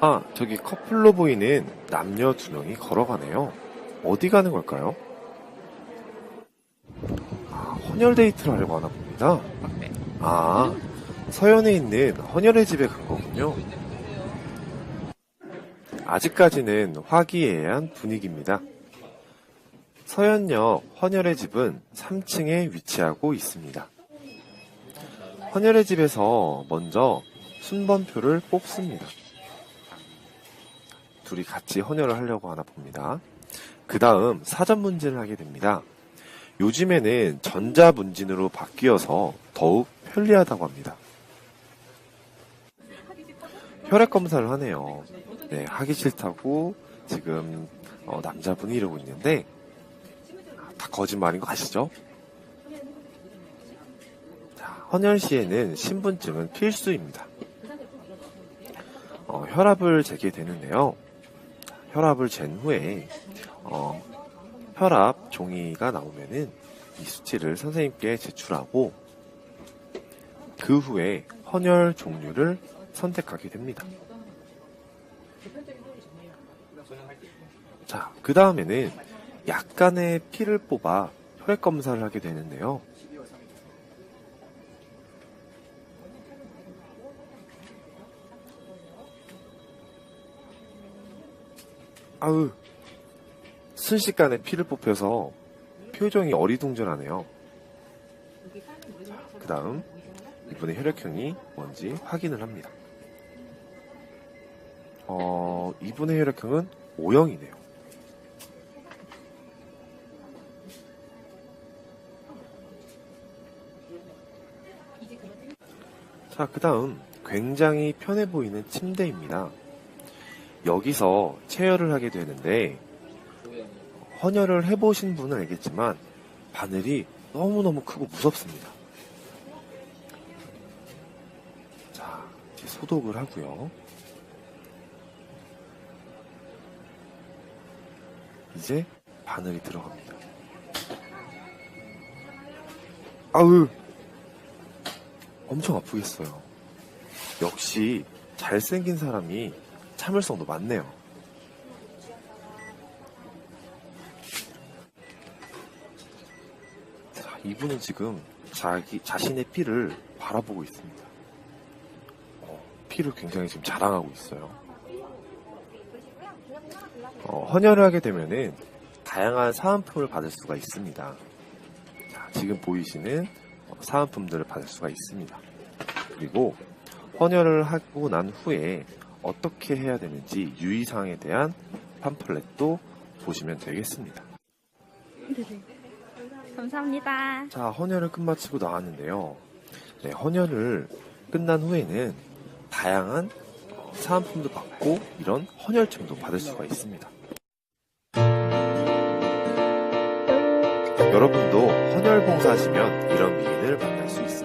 아, 저기 커플로 보이는 남녀 두 명이 걸어가네요. 어디 가는 걸까요? 아, 헌혈 데이트를 하려고 하나 봅니다. 아, 서현에 있는 헌혈의 집에 간 거군요. 아직까지는 화기애애한 분위기입니다. 서현역 헌혈의 집은 3층에 위치하고 있습니다. 헌혈의 집에서 먼저 순번표를 뽑습니다. 둘이 같이 헌혈을 하려고 하나 봅니다. 그 다음 사전 문진을 하게 됩니다. 요즘에는 전자 문진으로 바뀌어서 더욱 편리하다고 합니다. 혈액 검사를 하네요. 네, 하기 싫다고 지금 어, 남자분이 이러고 있는데 다 거짓말인 거 아시죠? 자, 헌혈 시에는 신분증은 필수입니다. 어, 혈압을 재게 되는데요. 혈압을 잰 후에 어, 혈압 종이가 나오면은 이 수치를 선생님께 제출하고 그 후에 헌혈 종류를 선택하게 됩니다. 자, 그 다음에는 약간의 피를 뽑아 혈액 검사를 하게 되는데요. 아우, 순식간에 피를 뽑혀서 표정이 어리둥절하네요. 그 다음, 이분의 혈액형이 뭔지 확인을 합니다. 어, 이분의 혈액형은 O형이네요. 자, 그 다음, 굉장히 편해 보이는 침대입니다. 여기서 체열을 하게 되는데, 헌혈을 해보신 분은 알겠지만, 바늘이 너무너무 크고 무섭습니다. 자, 이제 소독을 하고요. 이제 바늘이 들어갑니다. 아우! 엄청 아프겠어요. 역시 잘생긴 사람이 참을성도 많네요. 자, 이분은 지금 자기 자신의 피를 바라보고 있습니다. 어, 피를 굉장히 지금 자랑하고 있어요. 어, 헌혈을 하게 되면은 다양한 사은품을 받을 수가 있습니다. 자, 지금 보이시는 어, 사은품들을 받을 수가 있습니다. 그리고 헌혈을 하고 난 후에 어떻게 해야 되는지 유의사항에 대한 팜플렛도 보시면 되겠습니다. 감사합니다. 자, 헌혈을 끝마치고 나왔는데요. 네, 헌혈을 끝난 후에는 다양한 어, 사은품도 받고 이런 헌혈증도 받을 수가 있습니다. 여러분도 헌혈 봉사하시면 이런 미인을 만날 수 있습니다.